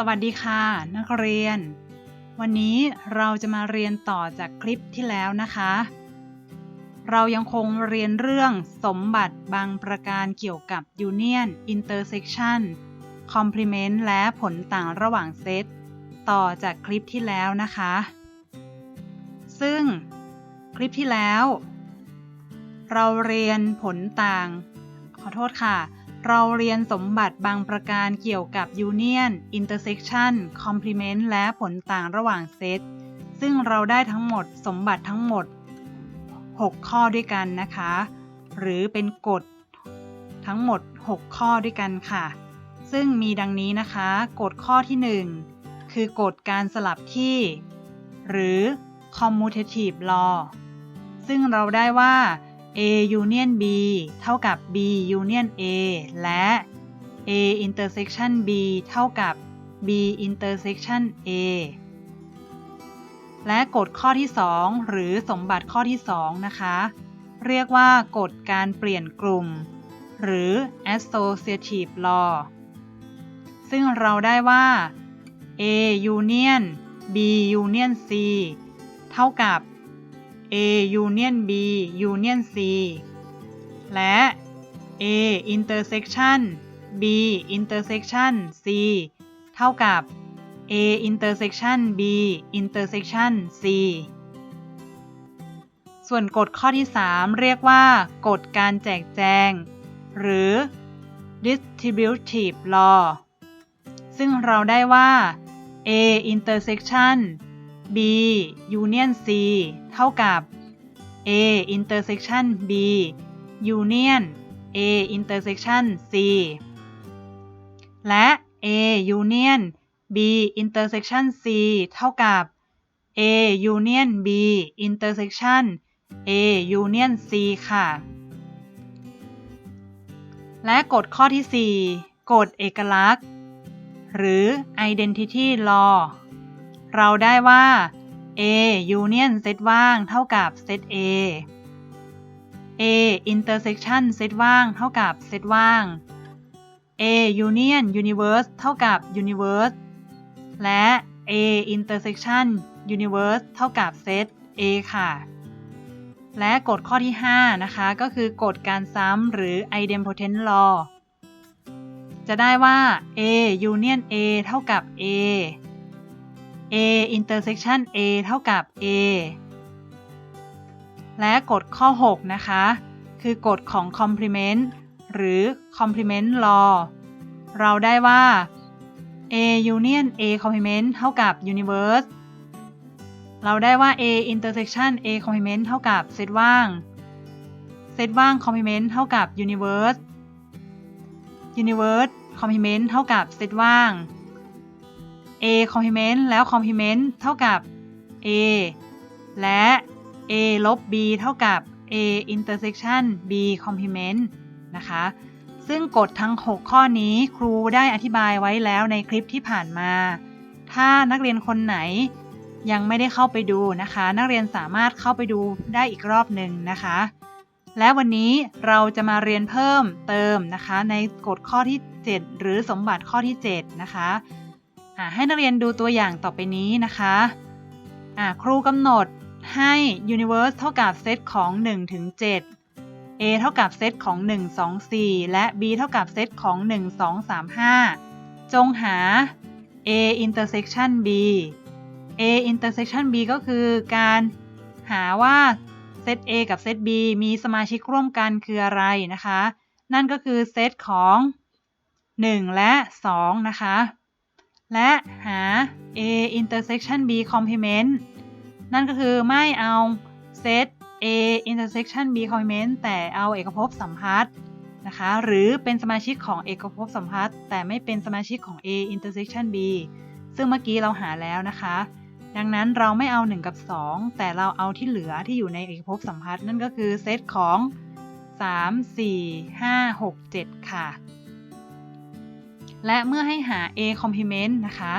สวัสดีค่ะ นักเรียน วันนี้เราจะมาเรียนต่อจากคลิปที่แล้วนะคะ เรายังคงเรียนเรื่องสมบัติบางประการเกี่ยวกับ Union Intersection Complement และผลต่างระหว่างเซตต่อจากคลิปที่แล้วนะคะ ซึ่งคลิปที่แล้ว เราเรียนผลต่าง ขอโทษค่ะ เราเรียนสมบัติบางประการเกี่ยวกับ Union Intersection Complement และผลต่างระหว่างเซต ซึ่งเราได้ทั้งหมดสมบัติทั้งหมด 6 ข้อด้วยกันนะคะ หรือเป็นกฎทั้งหมด 6 ข้อด้วยกันค่ะ ซึ่งมีดังนี้นะคะ กฎข้อที่ 1 คือกฎการสลับที่ หรือ commutative law ซึ่งเราได้ว่า A union B เท่ากับ B union A และ A intersection B เท่ากับ B intersection A และกฎข้อที่ 2 หรือสมบัติข้อที่ 2 นะคะ เรียกว่ากฎการเปลี่ยนกลุ่ม หรือ associative law ซึ่งเราได้ว่า A union B union C เท่ากับ A union B union C และ A intersection B intersection C เท่ากับ A intersection B intersection C ส่วนกฎข้อที่ 3 เรียกว่า กฎการแจกแจง หรือ distributive law ซึ่งเราได้ว่า A intersection B union C เท่ากับ A intersection B union A intersection C และ A union B intersection C เท่ากับ A union B intersection A union C ค่ะ และกฎข้อที่ 4 กฎเอกลักษณ์ หรือ identity law เราได้ว่า A union เซตว่างเท่ากับเซต A A intersection เซตว่างเท่ากับเซตว่าง A union universe เท่ากับ universe และ A intersection universe เท่ากับเซต A ค่ะ และกฎข้อที่ 5 นะคะ ก็คือกฎการซ้ำหรือ idempotent law จะได้ว่า A union A เท่ากับ A A intersection A เท่ากับ A และกฎข้อ 6 นะคะ คือกฎของ complement หรือ complement law เราได้ว่า A union A complement เท่ากับ universe เราได้ว่า A intersection A complement เท่ากับเซตว่าง เซตว่าง complement เท่ากับ universe universe complement เท่ากับเซตว่าง A complement แล้ว complement เท่ากับ A และ A ลบ B เท่ากับ A intersection B complement นะคะ ซึ่งกฎทั้ง 6 ข้อนี้ครูได้อธิบายไว้แล้วในคลิปที่ผ่านมา ถ้านักเรียนคนไหนยังไม่ได้เข้าไปดูนะคะ นักเรียนสามารถเข้าไปดูได้อีกรอบหนึ่งนะคะ และวันนี้เราจะมาเรียนเพิ่มเติมนะคะ ในกฎข้อที่ 7 หรือสมบัติข้อที่ 7 นะคะ ให้นักเรียนดูตัวอย่างต่อไปนี้นะคะครูกำหนดให้ universe เท่ากับเซตของ 1 ถึง 7 A เท่ากับเซตของ 1 2 4 และ B เท่ากับเซตของ 1 2 3 5 จงหา A intersection B A intersection B ก็คือการหาว่าเซต A กับเซต B มีสมาชิกร่วมกันคืออะไรนะคะ นั่นก็คือเซตของ 1 และ 2 นะคะ และหา A intersection B complement นั่นก็คือไม่เอาเซต A intersection B complement แต่เอาเอกภพสัมพัทธ์นะคะ หรือเป็นสมาชิกของเอกภพสัมพัทธ์แต่ไม่เป็นสมาชิกของ A intersection B ซึ่งเมื่อกี้เราหาแล้วนะคะ ดังนั้นเราไม่เอา 1 กับ 2 แต่เราเอาที่เหลือที่อยู่ในเอกภพสัมพัทธ์นั่นก็คือเซตของ 3 4 5 6 7 ค่ะ และเมื่อให้หา A complement นะคะ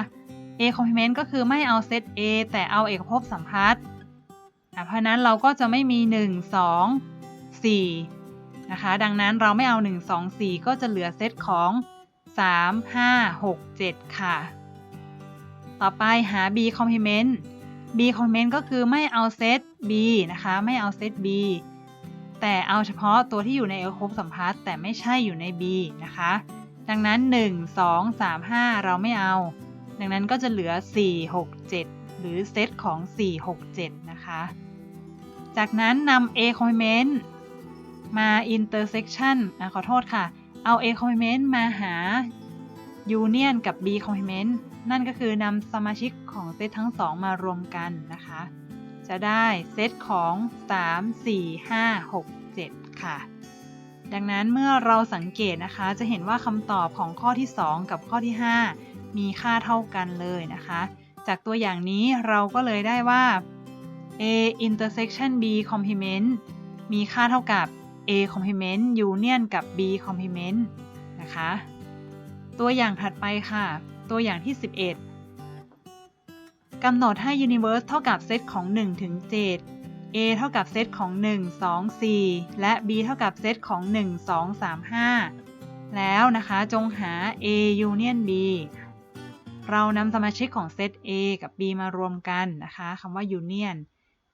A complement ก็คือไม่เอาเซต A แต่เอาเอกภพสัมพัทธ์เพราะนั้นเราก็จะไม่มี 1 2 4 นะคะ ดังนั้นเราไม่เอา 1 2 4 ก็จะเหลือเซตของ 3 5 6 7 ค่ะ ต่อไปหา b complement b complement ก็คือไม่เอาเซต b นะคะ ไม่เอาเซต b แต่เอาเฉพาะตัวที่อยู่ในเอลคบสัมพัทธ์แต่ไม่ใช่อยู่ใน b นะคะ ดังนั้น 1 2 3 5 เราไม่เอา ดังนั้นก็จะเหลือ 4 6 7 หรือเซตของ 4 6 7 นะคะ จากนั้นนำ a complement มา intersection อขอโทษค่ะ เอา a complement มาหา union กับ b complement นั่นก็คือนำสมาชิกของเซตทั้งสองมารวมกันนะคะ จะได้เซตของ 3 4 5 6 7 ค่ะ ดังนั้นเมื่อเราสังเกตนะคะ จะเห็นว่าคำตอบของข้อที่ 2 กับข้อที่ 5 มีค่าเท่ากันเลยนะคะ จากตัวอย่างนี้เราก็เลยได้ว่า a intersection b complement มีค่าเท่ากับ a complement union กับ b complement นะคะ ตัวอย่างถัดไปค่ะ ตัวอย่างที่ 11กำหนดให้ universe เท่ากับเซตของ 1 ถึง 7 a เท่ากับเซตของ 1 2 4 และ b เท่ากับเซตของ 1 2 3 5 แล้วนะคะจงหา a union b เรานำสมาชิกของเซต a กับ b มารวมกันนะคะคำว่า union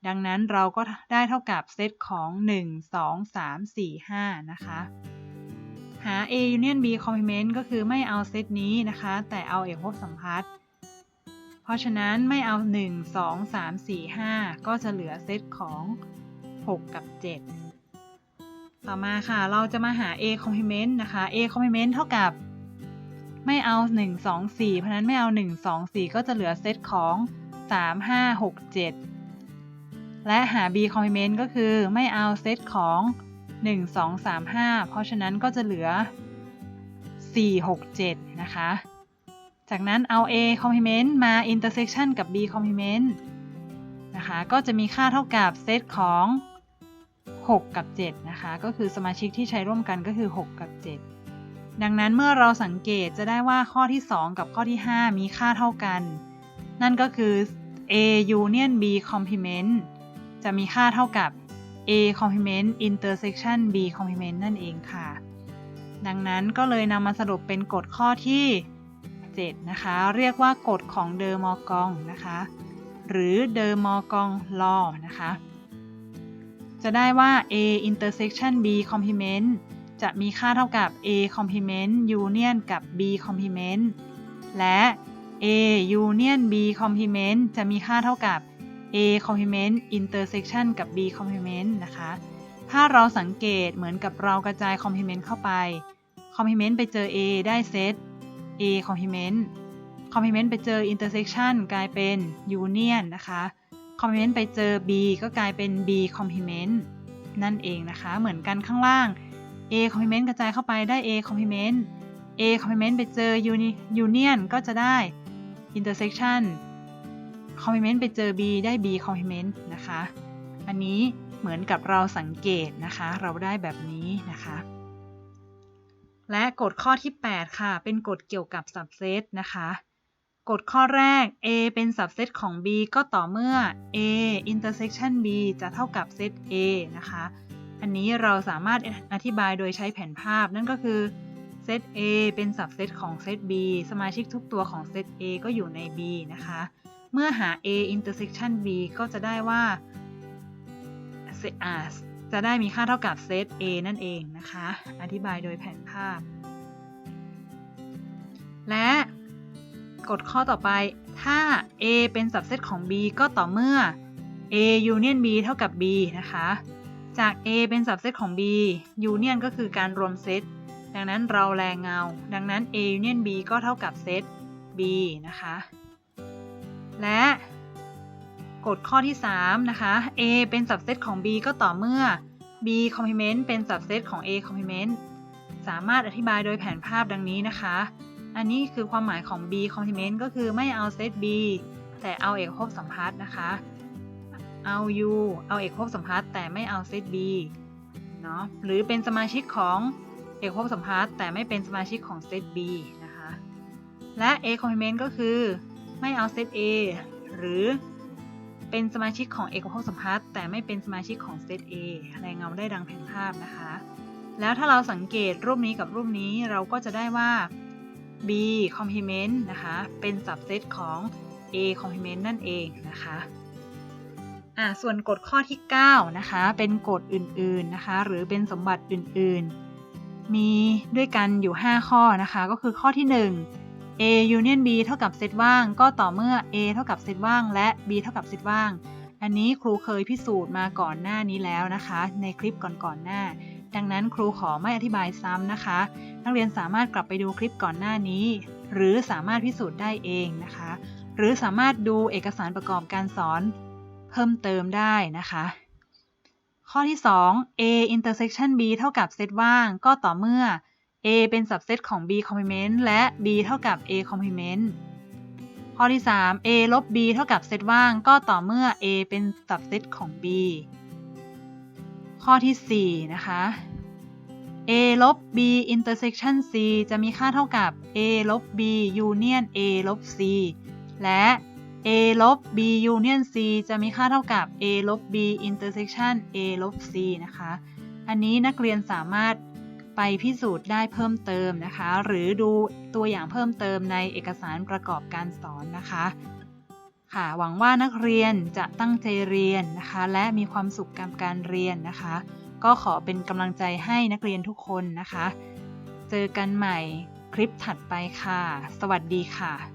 ดังนั้นเราก็ได้เท่ากับเซตของ 1 2 3 4 5 นะคะ หา A union B complement ก็คือไม่เอาเซตนี้นะคะ แต่เอาเอกภพสัมพัทธ์ เพราะฉะนั้นไม่เอา 1 2 3 4 5 ก็จะเหลือเซตของ 6 กับ 7 ต่อมาค่ะ เราจะมาหา A complement นะคะ A complement เท่ากับ ไม่เอา 1 2 4 เพราะนั้นไม่เอา 1 2 4 ก็จะเหลือเซตของ 3 5 6 7 และหา B complement ก็คือไม่เอาเซตของ 1 2 3 5 เพราะฉะนั้นก็จะเหลือ 4 6 7 นะคะ จากนั้นเอา A complement มา intersection กับ B complement นะคะ ก็จะมีค่าเท่ากับเซตของ 6 กับ 7 นะคะ ก็คือสมาชิกที่ใช้ร่วมกันก็คือ 6 กับ 7 ดังนั้นเมื่อเราสังเกตจะได้ว่าข้อที่ 2 กับข้อที่ 5 มีค่าเท่ากัน นั่นก็คือ A union B complement จะมีค่าเท่ากับ A complement intersection B complement นั่นเองค่ะ ดังนั้นก็เลยนำมาสรุปเป็นกฎข้อที่ 7 นะคะ เรียกว่ากฎของเดอร์มอกองนะคะ หรือเดอร์มอกอง law นะคะ จะได้ว่า A intersection B complement จะมีค่าเท่ากับ A complement union กับ B complement และ A union B complement จะมีค่าเท่ากับ A complement intersection กับ B complement นะคะ ถ้าเราสังเกตเหมือนกับเรากระจาย complement เข้าไป complement ไปเจอ A ได้เซต A complement complement ไปเจอ intersection กลายเป็น union นะคะ complement ไปเจอ B ก็กลายเป็น B complement นั่นเองนะคะ เหมือนกันข้างล่าง A complement กระจายเข้าไปได้ A complement A complement ไปเจอ union ก็จะได้ intersection complement ไปเจอ B ได้ B complement นะคะ อันนี้เหมือนกับเราสังเกตนะคะ เราได้แบบนี้นะคะ และกฎข้อที่ 8 ค่ะ เป็นกฎเกี่ยวกับ subset นะคะ กฎข้อแรก A เป็น subset ของ B ก็ต่อเมื่อ A intersection B จะเท่ากับเซต A นะคะ อันนี้เราสามารถอธิบายโดยใช้แผนภาพ นั่นก็คือเซต A เป็น subset ของเซต B สมาชิกทุกตัวของเซต A ก็อยู่ใน B นะคะ เมื่อหา A intersection B ก็จะได้ว่า จะได้มีค่าเท่ากับเซต A นั่นเองนะคะ อธิบายโดยแผนภาพ และกฎข้อต่อไป ถ้า A เป็น subset ของ B ก็ต่อเมื่อ A union B เท่ากับ B นะคะ จาก A เป็น subset ของ B union ก็คือการรวมเซต ดังนั้นเราแรงเงา ดังนั้น A union B ก็เท่ากับเซต B นะคะ และ กฎข้อที่ 3 นะคะ A เป็น subset ของ B ก็ต่อเมื่อ B complement เป็น subset ของ A complement สามารถอธิบายโดยแผนภาพดังนี้นะคะ อันนี้คือความหมายของ B complement ก็คือไม่เอาเซต B แต่เอาเอกภพสัมพัทธ์นะคะ เอา U เอาเอกภพสัมพัทธ์แต่ไม่เอาเซต B เนาะ หรือเป็นสมาชิกของเอกภพสัมพัทธ์แต่ไม่เป็นสมาชิกของเซต B นะคะ และ A complement ก็คือไม่เอาเซต A หรือ เป็นสมาชิกของเอกภพสัมพัทธ์แต่ไม่เป็นสมาชิกของเซต A รายเงาได้ดังแผนภาพนะคะ แล้วถ้าเราสังเกตรูปนี้กับรูปนี้เราก็จะได้ว่า B complement นะคะ เป็น subset ของ A complement นั่นเองนะคะอ่าส่วนกฎข้อที่ 9 นะคะ เป็นกฎอื่นๆนะคะ หรือเป็นสมบัติอื่นๆ มีด้วยกันอยู่ 5 ข้อนะคะ ก็คือข้อที่ 1 A union B เท่ากับเซตว่าง ก็ต่อเมื่อ A เท่ากับเซตว่าง และ B เท่ากับเซตว่าง อันนี้ครูเคยพิสูจน์มาก่อนหน้านี้แล้วนะคะ ในคลิปก่อนๆหน้า ดังนั้นครูขอไม่อธิบายซ้ำนะคะ นักเรียนสามารถกลับไปดูคลิปก่อนหน้านี้ หรือสามารถพิสูจน์ได้เองนะคะ หรือสามารถดูเอกสารประกอบการสอนเพิ่มเติมได้นะคะ ข้อที่ 2 A intersection B เท่ากับเซตว่าง ก็ต่อเมื่อ A เป็น subset ของ B complement และ B เท่ากับ A complement ข้อที่ 3 A ลบ B เท่ากับเซตว่างก็ต่อเมื่อ A เป็น subset ของ B ข้อที่ 4 นะคะ A ลบ B intersection C จะมีค่าเท่ากับ A ลบ B union A ลบ C และ A ลบ B union C จะมีค่าเท่ากับ A ลบ B intersection A ลบ C นะคะ อันนี้นักเรียนสามารถ ไปพิสูจน์ได้เพิ่มเติมนะคะ หรือดูตัวอย่างเพิ่มเติมในเอกสารประกอบการสอนนะคะ ค่ะหวังว่านักเรียนจะตั้งใจเรียนนะคะ และมีความสุขกับการเรียนนะคะ ก็ขอเป็นกำลังใจให้นักเรียนทุกคนนะคะ เจอกันใหม่คลิปถัดไปค่ะ สวัสดีค่ะ